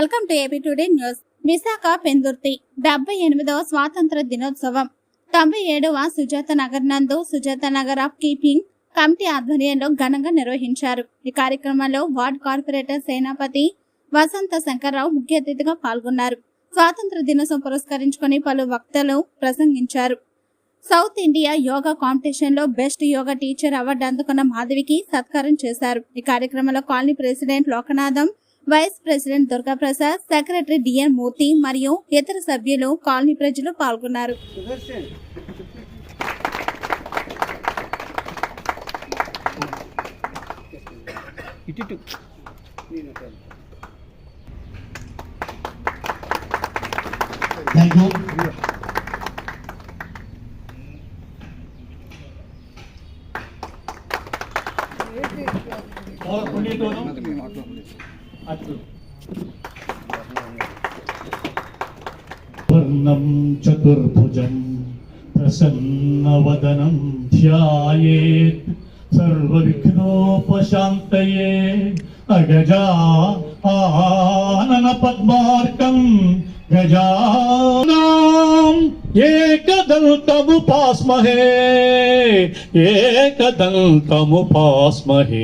Welcome to AP today news. Visakha Pendurthi డెబ్బై ఎనిమిదవ స్వాతంత్ర దినోత్సవం. తొంభై ఏడవ సుజాత నగర్ నందు Sujatha Nagar of keeping committee ఆధ్వర్యంలో ఘనంగా నిర్వహించారు. ఈ కార్యక్రమంలో వార్డ్ కార్పొరేటర్ సేనాపతి వసంత శంకర్రావు ముఖ్య అతిథిగా పాల్గొన్నారు. స్వాతంత్ర దినోత్సవం పురస్కరించుకొని పలు వక్తలు ప్రసంగించారు. సౌత్ ఇండియా యోగా కాంపిటీషన్లో బెస్ట్ యోగా టీచర్ అవార్డు అందుకున్న మాధవికి సత్కారం చేశారు. ఈ కార్యక్రమంలో colony president Lokanatham vice president Durga Prasad secretary D N Murthy మరియు ఇతర సభ్యులు కాలనీ ప్రజలు పాల్గొన్నారు. അടുത്തത് വർണം ചതുർഭുജം പ്രസന്നവദനം ധ്യായേത് സർവവിഘ്നോപശാന്തയേ അഗജാ ആനന പദ്മാർക്കം ഗജാന ఏకదంతము పాస్మహే ఏకదంతము పాస్మహే.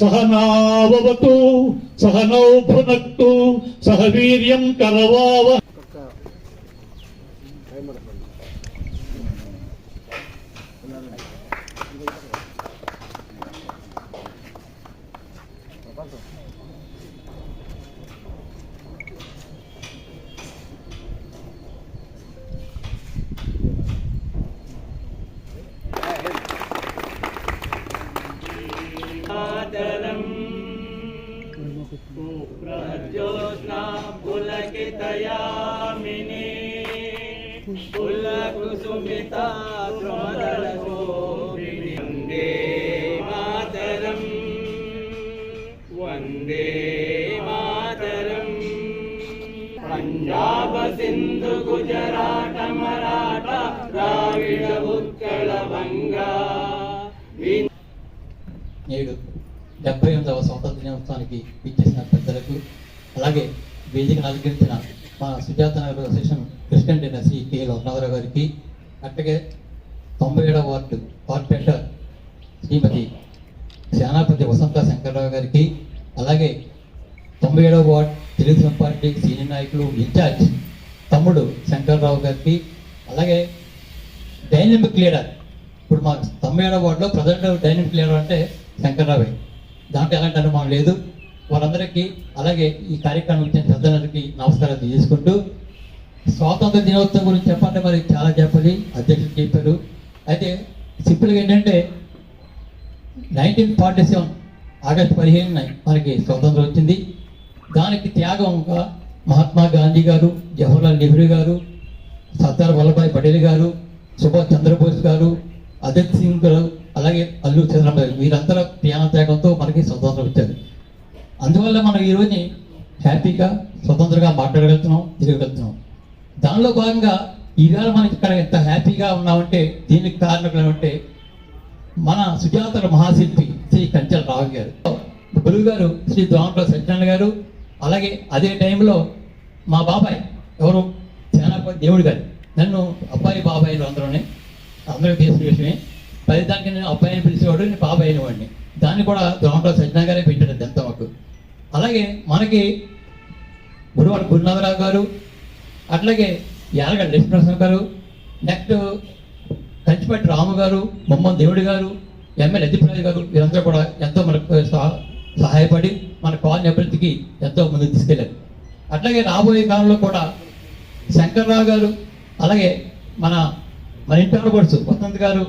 సహనావతు సహనౌ భునక్తు సహ వీర్యం కరవావ. కుసుమితా సుమదళ వందే వందే మాతరం పంజాబ సింధు గుజరాట మరాఠ ద్రావిడ ఉత్కళ నేడు డెబ్బై ఎనిమిదవ స్వాతంత్ర దినోత్సవానికి ఇచ్చేసిన పెద్దలకు అలాగే వేదికను అలంకరించిన మా సుజాత నగర్ అసోసియేషన్ ప్రెసిడెంట్ అయిన శ్రీ కె. లోకనాథరావు గారికి అట్లాగే తొంభై ఏడవ వార్డు కార్పొరేటర్ శ్రీమతి సేనాపతి వసంత శంకర్రావు గారికి అలాగే తొంభై ఏడవ వార్డ్ తెలుగుదేశం పార్టీ సీనియర్ నాయకులు ఇన్ఛార్జ్ తమ్ముడు శంకర్రావు గారికి అలాగే డైనమిక్ లీడర్ ఇప్పుడు మా తొంభై ఏడవ వార్డులో ప్రజెంట్ డైనమిక్ లీడర్ అంటే శంకర్రావే. దాంట్లో ఎలాంటి అనుమానం లేదు. వారందరికీ అలాగే ఈ కార్యక్రమం ఇచ్చిన పెద్దలందరికీ నమస్కారాలు తీసుకుంటూ స్వాతంత్ర దినోత్సవం గురించి చెప్పాలంటే మరి చాలా చెప్పాలి. అధ్యక్షులు చెప్పారు అయితే సింపుల్గా ఏంటంటే నైన్టీన్ ఫార్టీ సెవెన్ ఆగస్టు పదిహేను మనకి స్వాతంత్రం వచ్చింది. దానికి త్యాగంగా మహాత్మా గాంధీ గారు జవహర్లాల్ నెహ్రూ గారు సర్దార్ వల్లభాయ్ పటేల్ గారు సుభాష్ చంద్రబోస్ గారు అజిత్ సింగ్ గారు అలాగే అల్లు చంద్రబాబు గారు. వీరందరూ త్యాగంతో మనకి స్వతంత్రం వచ్చారు. అందువల్ల మనం ఈరోజు హ్యాపీగా స్వతంత్రంగా మాట్లాడగలుగుతున్నాం తిరగలుగుతున్నాం దానిలో భాగంగా ఈవేళ మనం ఇక్కడ ఎంత హ్యాపీగా ఉన్నామంటే దీనికి కారణం ఏమంటే మన సుజాతల మహాశిల్పి శ్రీ కంచెల రావు గారు. గురువు గారు శ్రీ దోమరావు సత్యనారాయణ గారు అలాగే అదే టైంలో మా బాబాయ్ ఎవరు? సేనాపతి దేవుడు గారు. నన్ను అబ్బాయి బాబాయిలు అందరూనే అందరూ తెలిసిన విషయమే. ఫలితానికి నేను అబ్బాయిని పిలిచేవాడు నేను బాబాయ్ అనేవాడిని. దాన్ని కూడా దోమరావు సత్యనారాయణ గారే పెట్టాడు అదంతా మాకు అలాగే మనకి గురువాడు గురునాథరావు గారు అట్లాగే యాలగడ్డ లక్ష్మీనరసింహ గారు నెక్స్ట్ కంచిపట్టి రాము గారు బొమ్మం దేవుడి గారు ఎమ్మెల్యే అదిప్రాజు గారు వీరందరూ కూడా ఎంతో మనకు సహాయపడి మన కాలనీ అభివృద్ధికి ఎంతో ముందుకు తీసుకెళ్ళారు. అట్లాగే రాబోయే కాలంలో కూడా శంకర్రావు గారు అలాగే మన మన ఇంటి ఆడపడుచు వసంత్ గారు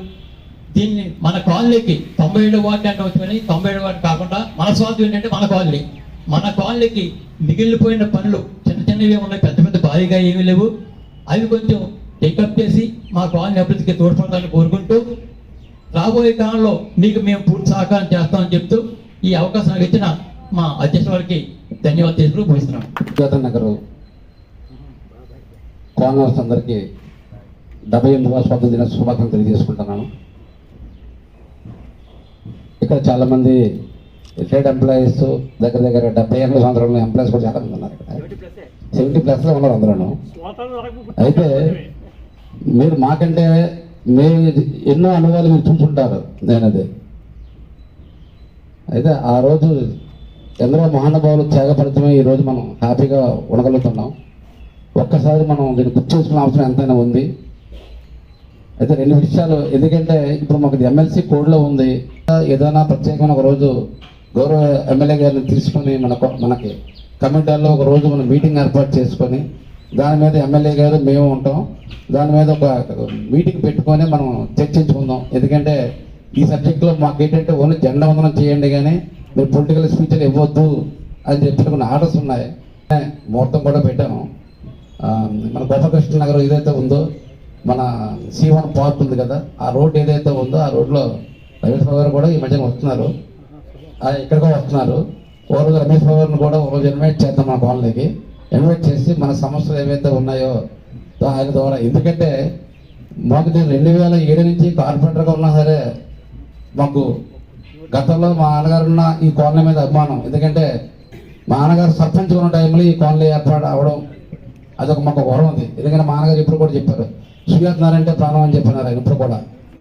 దీన్ని మన కాలనీకి తొంభై ఏడు వార్డు అంటే వచ్చి తొంభై ఏడు వార్డు కాకుండా మన స్వార్థం ఏంటంటే మన కాలనీ. మన కాలనీకి మిగిలిపోయిన పనులు చిన్న చిన్నవి ఉన్నాయి పెద్ద పెద్ద హాయిగా ఏమీ లేవు. అవి కొంచెం టేకప్ చేసి మా కాలనీ అభివృద్ధికి తోడ్పడాలని కోరుకుంటూ రాబోయే కాలంలో మీకు మేము పూర్తి సహకారం చేస్తామని చెప్తూ ఈ అవకాశం నాకు ఇచ్చిన మా అధ్యక్ష వారికి ధన్యవాదాలు తెలుపుతూ భూమిస్తున్నాం సుజాత నగర్ కాంగ్రెస్ అందరికీ డెబ్బై ఎనిమిదవ స్వాతంత్ర దిన శుభాకాంక్షలు తెలియజేసుకుంటున్నాను. ఇక్కడ చాలామంది రిటైర్డ్ ఎంప్లాయీస్ దగ్గర దగ్గర డెబ్బై ఎనిమిది సంవత్సరాల ఎంప్లాయీస్ కూడా చాలా మంది ఉన్నారు ఇక్కడ. సెవెంటీ ప్లస్లో ఉన్నారు అందరూ అయితే మీరు మాకంటే మీరు ఎన్నో అనుభవాలు మీరు చూసుంటారు నేనది. అయితే ఆ రోజు ఎందరో మహానుభావులు త్యాగపడటమే ఈ రోజు మనం హ్యాపీగా ఉండగలుగుతున్నాం. ఒక్కసారి మనం దీన్ని గుర్తు చేసుకునే అవసరం ఎంతైనా ఉంది. అయితే రెండు విషయాలు. ఎందుకంటే ఇప్పుడు మాకు ఎమ్మెల్సీ కోడ్లో ఉంది. ఏదైనా ప్రత్యేకమైన ఒక రోజు గౌరవ ఎమ్మెల్యే గారిని తీసుకొని మన మనకి కమిటీల్లో ఒక రోజు మనం మీటింగ్ ఏర్పాటు చేసుకొని దాని మీద ఎమ్మెల్యే గారు మేము ఉంటాం. దాని మీద ఒక మీటింగ్ పెట్టుకొని మనం చర్చించుకుందాం. ఎందుకంటే ఈ సబ్జెక్ట్లో మాకు ఏంటంటే ఓన్లీ జెండా వందనం చేయండి కానీ మీరు పొలిటికల్ స్పీచ్లు ఇవ్వద్దు అని చెప్పి కొన్ని ఆర్డర్స్ ఉన్నాయి. ముహూర్తం కూడా పెట్టాము. మన గోపకృష్ణ నగరం ఏదైతే ఉందో మన సీవన్ పార్క్ ఉంది కదా ఆ రోడ్ ఏదైతే ఉందో ఆ రోడ్లో రవీంద్ర గారు కూడా ఈ మధ్యన వస్తున్నారు. ఇక్కడికో వస్తున్నారు. ఓ రోజు రమేష్ బాబు కూడా ఓ రోజు ఇన్వైట్ చేద్దాం మన కాలనీకి. ఇన్వైట్ చేసి మన సమస్యలు ఏవైతే ఉన్నాయో ఆయన ద్వారా. ఎందుకంటే మాకు నేను రెండు వేల ఏడు నుంచి కార్పొరేటర్గా ఉన్నా సరే మాకు గతంలో మా నాన్నగారు ఉన్న ఈ కాలనీ మీద అభిమానం. ఎందుకంటే మా నాన్నగారు సర్పంచ్ ఉన్న టైంలో ఈ కాలనీ ఏర్పాటు అవ్వడం అదొక మాకు గౌరవం ఉంది. ఎందుకంటే మా నాన్నగారు ఇప్పుడు కూడా చెప్పారు సుజాత్ నారాయణ అంటే ప్రాణం అని చెప్పినారు ఆయన ఇప్పుడు కూడా.